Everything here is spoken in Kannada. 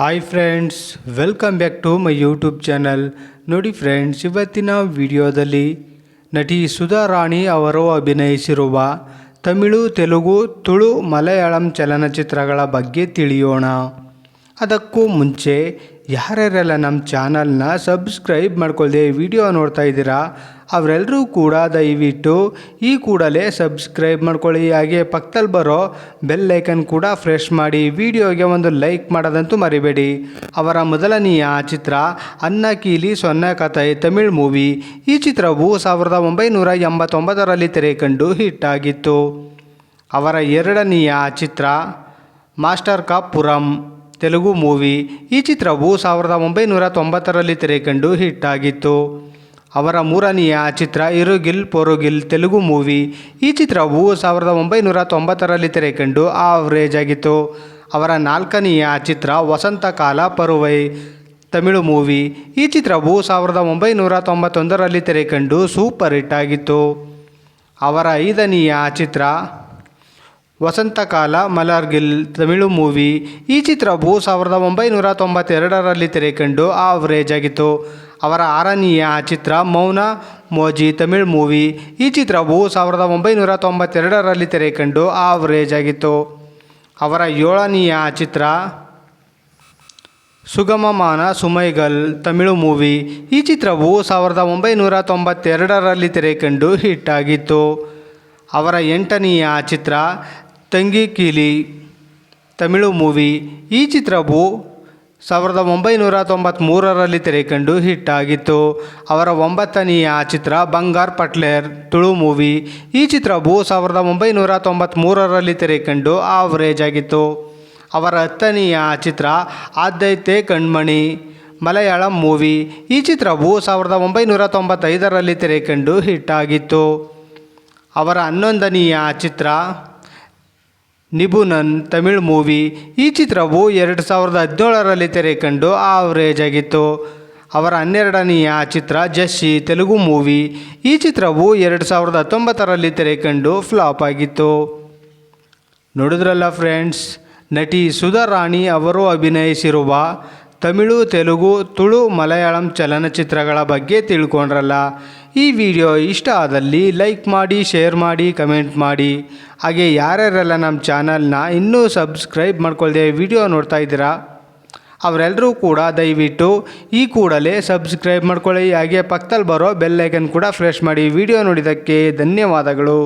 Hi friends welcome back to my YouTube channel ನೋಡಿ ಫ್ರೆಂಡ್ಸ್ ಇವತ್ತಿನ ವಿಡಿಯೋದಲ್ಲಿ ನಟಿ ಸುಧಾ ರಾಣಿ ಅವರು ಅಭಿನಯಿಸಿರುವ ತಮಿಳು, ತೆಲುಗು, ತುಳು, ಮಲಯಾಳಂ ಚಲನಚಿತ್ರಗಳ ಬಗ್ಗೆ ತಿಳಿಯೋಣ. ಅದಕ್ಕೂ ಮುಂಚೆ ಯಾರ್ಯಾರೆಲ್ಲ ನಮ್ಮ ಚಾನಲ್ನ ಸಬ್ಸ್ಕ್ರೈಬ್ ಮಾಡ್ಕೊಳ್ಳದೆ ವಿಡಿಯೋ ನೋಡ್ತಾ ಇದ್ದೀರಾ ಅವರೆಲ್ಲರೂ ಕೂಡ ದಯವಿಟ್ಟು ಈ ಕೂಡಲೇ ಸಬ್ಸ್ಕ್ರೈಬ್ ಮಾಡ್ಕೊಳ್ಳಿ. ಹಾಗೆ ಪಕ್ಕದಲ್ಲಿ ಬರೋ ಬೆಲ್ ಐಕನ್ ಕೂಡ ಫ್ರೆಶ್ ಮಾಡಿ ವಿಡಿಯೋಗೆ ಒಂದು ಲೈಕ್ ಮಾಡೋದಂತೂ ಮರಿಬೇಡಿ. ಅವರ ಮೊದಲನೆಯ ಚಿತ್ರ ಅನ್ನ ಕೀಲಿ ಸೊನ್ನೆ ಕಥೆ ತಮಿಳ್ ಮೂವಿ. ಈ ಚಿತ್ರವು ಸಾವಿರದ ಒಂಬೈನೂರ ಎಂಬತ್ತೊಂಬತ್ತರಲ್ಲಿ ತೆರೆ ಕಂಡು ಹಿಟ್ ಆಗಿತ್ತು. ಅವರ ಎರಡನೆಯ ಚಿತ್ರ master Kapuram, Telugu movie. ಈ ಚಿತ್ರವು ಸಾವಿರದ ಒಂಬೈನೂರ ತೊಂಬತ್ತರಲ್ಲಿ ತೆರೆಕಂಡು ಹಿಟ್ ಆಗಿತ್ತು. ಅವರ ಮೂರನೆಯ ಚಿತ್ರ ಇರುಗಿಲ್ ಪೊರುಗಿಲ್ ತೆಲುಗು ಮೂವಿ. ಈ ಚಿತ್ರವು ಸಾವಿರದ ಒಂಬೈನೂರ ತೊಂಬತ್ತರಲ್ಲಿ ತೆರೆಕಂಡು ಆವರೇಜ್ ಆಗಿತ್ತು. ಅವರ ನಾಲ್ಕನೆಯ ಚಿತ್ರ ವಸಂತಕಾಲ ಪರುವೈ ತಮಿಳು ಮೂವಿ. ಈ ಚಿತ್ರವು ಸಾವಿರದ ಒಂಬೈನೂರ ತೊಂಬತ್ತೊಂದರಲ್ಲಿ ತೆರೆಕಂಡು ಸೂಪರ್ ಹಿಟ್ ಆಗಿತ್ತು. ಅವರ ಐದನೆಯ ಚಿತ್ರ ವಸಂತಕಾಲ, ಮಲಾರ್ಗಿಲ್, ತಮಿಳು ಮೂವಿ. ಈ ಚಿತ್ರವು ಸಾವಿರದ ಒಂಬೈನೂರ ತೊಂಬತ್ತೆರಡರಲ್ಲಿ ತೆರೆಕಂಡು ಆವ್ರೇಜ್ ಆಗಿತ್ತು ಅವರ ಆರನೆಯ ಚಿತ್ರ ಮೌನ ಮೋಜಿ ತಮಿಳ್ ಮೂವಿ. ಈ ಚಿತ್ರವು ಸಾವಿರದ ಒಂಬೈನೂರ ತೊಂಬತ್ತೆರಡರಲ್ಲಿ ತೆರೆಕಂಡು ಆವ್ರೇಜ್ ಆಗಿತ್ತು ಅವರ ಏಳನೆಯ ಚಿತ್ರ ಸುಗಮಮಾನ ಸುಮೈಗಲ್ ತಮಿಳು ಮೂವಿ. ಈ ಚಿತ್ರವು ಸಾವಿರದ ಒಂಬೈನೂರ ತೊಂಬತ್ತೆರಡರಲ್ಲಿ ತೆರೆಕಂಡು ಹಿಟ್ ಆಗಿತ್ತು. ಅವರ ಎಂಟನೆಯ ಚಿತ್ರ ತಂಗಿ ಕೀಲಿ, ತಮಿಳು ಮೂವಿ. ಈ ಚಿತ್ರವು ಸಾವಿರದ ಒಂಬೈನೂರ ತೊಂಬತ್ತ್ಮೂರರಲ್ಲಿ ತೆರೆಕಂಡು ಹಿಟ್ ಆಗಿತ್ತು. ಅವರ ಒಂಬತ್ತನೆಯ ಚಿತ್ರ ಬಂಗಾರ್ ಪಟ್ಲೇರ್ ತುಳು ಮೂವಿ. ಈ ಚಿತ್ರವು ಸಾವಿರದ ಒಂಬೈನೂರ ತೊಂಬತ್ತ್ಮೂರರಲ್ಲಿ ತೆರೆಕಂಡು ಆವರೇಜ್ ಆಗಿತ್ತು. ಅವರ ಹತ್ತನೆಯ ಚಿತ್ರ ಆದ್ಯತೆ ಕಣ್ಮಣಿ, ಮಲಯಾಳಂ ಮೂವಿ. ಈ ಚಿತ್ರವು ಸಾವಿರದ ಒಂಬೈನೂರ ತೊಂಬತ್ತೈದರಲ್ಲಿ ತೆರೆಕಂಡು ಹಿಟ್ ಆಗಿತ್ತು. ಅವರ ಹನ್ನೊಂದನೆಯ ಚಿತ್ರ ನಿಬುನನ್ ತಮಿಳ್ ಮೂವಿ ಈ ಚಿತ್ರವು ಎರಡು ಸಾವಿರದ ಹದಿನೇಳರಲ್ಲಿ ತೆರೆಕಂಡು ಆವ್ರೇಜ್ ಆಗಿತ್ತು ಅವರ ಹನ್ನೆರಡನೆಯ ಚಿತ್ರ ಜಸ್ಸಿ ತೆಲುಗು ಮೂವಿ. ಈ ಚಿತ್ರವು ಎರಡು ಸಾವಿರದ ಹತ್ತೊಂಬತ್ತರಲ್ಲಿ ತೆರೆಕಂಡು ಫ್ಲಾಪ್ ಆಗಿತ್ತು. ನೋಡಿದ್ರಲ್ಲ ಫ್ರೆಂಡ್ಸ್, ನಟಿ ಸುಧಾ ರಾಣಿ ಅವರು ಅಭಿನಯಿಸಿರುವ ತಮಿಳು, ತೆಲುಗು, ತುಳು, ಮಲಯಾಳಂ ಚಲನಚಿತ್ರಗಳ ಬಗ್ಗೆ ತಿಳ್ಕೊಂಡ್ರಲ್ಲ. ಈ ವಿಡಿಯೋ ಇಷ್ಟ ಆದಲ್ಲಿ ಲೈಕ್ ಮಾಡಿ, ಶೇರ್ ಮಾಡಿ, ಕಮೆಂಟ್ ಮಾಡಿ. ಹಾಗೆ ಯಾರ್ಯಾರೆಲ್ಲ ನಮ್ಮ ಚಾನಲ್ನ ಇನ್ನೂ ಸಬ್ಸ್ಕ್ರೈಬ್ ಮಾಡ್ಕೊಳ್ದೆ ವಿಡಿಯೋ ನೋಡ್ತಾ ಇದ್ದೀರಾ ಅವರೆಲ್ಲರೂ ಕೂಡ ದಯವಿಟ್ಟು ಈ ಕೂಡಲೇ ಸಬ್ಸ್ಕ್ರೈಬ್ ಮಾಡ್ಕೊಳ್ಳಿ. ಹಾಗೆ ಪಕ್ಕದಲ್ಲಿ ಬರೋ ಬೆಲ್ಲೈಕನ್ ಕೂಡ ಫ್ರೆಶ್ ಮಾಡಿ ವಿಡಿಯೋ ನೋಡಿದ್ದಕ್ಕೆ ಧನ್ಯವಾದಗಳು.